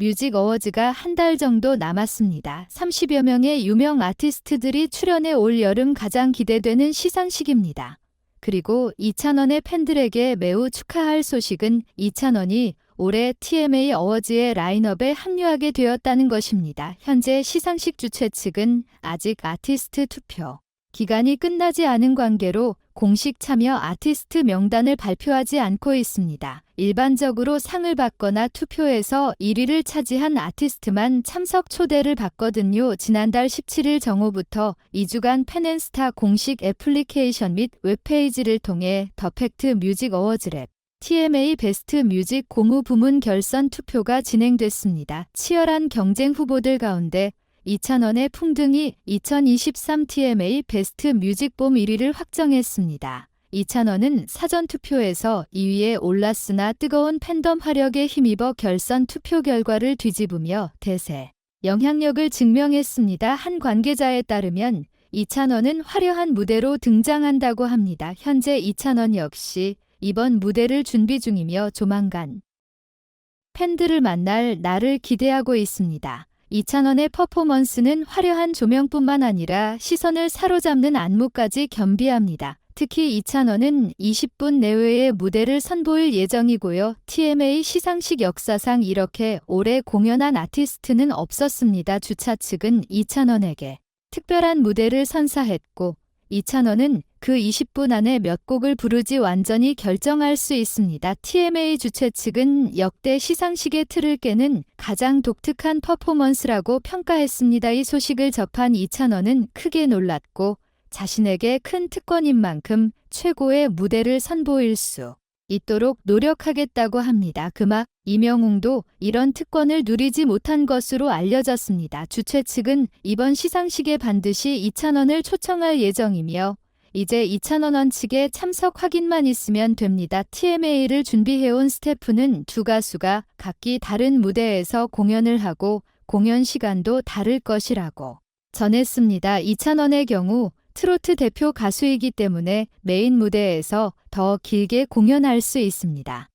뮤직 어워즈가 한 달 정도 남았습니다. 30여 명의 유명 아티스트들이 출연해 올 여름 가장 기대되는 시상식입니다. 그리고 이찬원의 팬들에게 매우 축하할 소식은 이찬원이 올해 TMA 어워즈의 라인업에 합류하게 되었다는 것입니다. 현재 시상식 주최 측은 아직 아티스트 투표 기간이 끝나지 않은 관계로 공식 참여 아티스트 명단을 발표하지 않고 있습니다. 일반적으로 상을 받거나 투표에서 1위를 차지한 아티스트만 참석 초대를 받거든요. 지난달 17일 정오부터 2주간 팬앤스타 공식 애플리케이션 및 웹페이지를 통해 더 팩트 뮤직 어워즈 랩 TMA 베스트 뮤직 고무 부문 결선 투표가 진행됐습니다. 치열한 경쟁 후보들 가운데 이찬원의 풍등이 2023 TMA 베스트 뮤직봄 1위를 확정했습니다. 이찬원은 사전 투표에서 2위에 올랐으나 뜨거운 팬덤 화력에 힘입어 결선 투표 결과를 뒤집으며 대세 영향력을 증명했습니다. 한 관계자에 따르면 이찬원은 화려한 무대로 등장한다고 합니다. 현재 이찬원 역시 이번 무대를 준비 중이며 조만간 팬들을 만날 날을 기대하고 있습니다. 이찬원의 퍼포먼스는 화려한 조명뿐만 아니라 시선을 사로잡는 안무까지 겸비합니다. 특히 이찬원은 20분 내외의 무대를 선보일 예정이고요. TMA 시상식 역사상 이렇게 오래 공연한 아티스트는 없었습니다. 주차 측은 이찬원에게 특별한 무대를 선사했고 이찬원은 그 20분 안에 몇 곡을 부르지 완전히 결정할 수 있습니다. TMA 주최 측은 역대 시상식의 틀을 깨는 가장 독특한 퍼포먼스라고 평가했습니다. 이 소식을 접한 이찬원은 크게 놀랐고 자신에게 큰 특권인 만큼 최고의 무대를 선보일 수 있도록 노력하겠다고 합니다. 그마 이명웅도 이런 특권을 누리지 못한 것으로 알려졌습니다. 주최 측은 이번 시상식에 반드시 이찬원을 초청할 예정이며 이제 이찬원 원 측의 참석 확인만 있으면 됩니다. TMA를 준비해온 스태프는 두 가수가 각기 다른 무대에서 공연을 하고 공연 시간도 다를 것이라고 전했습니다. 이찬원의 경우 트로트 대표 가수이기 때문에 메인 무대에서 더 길게 공연할 수 있습니다.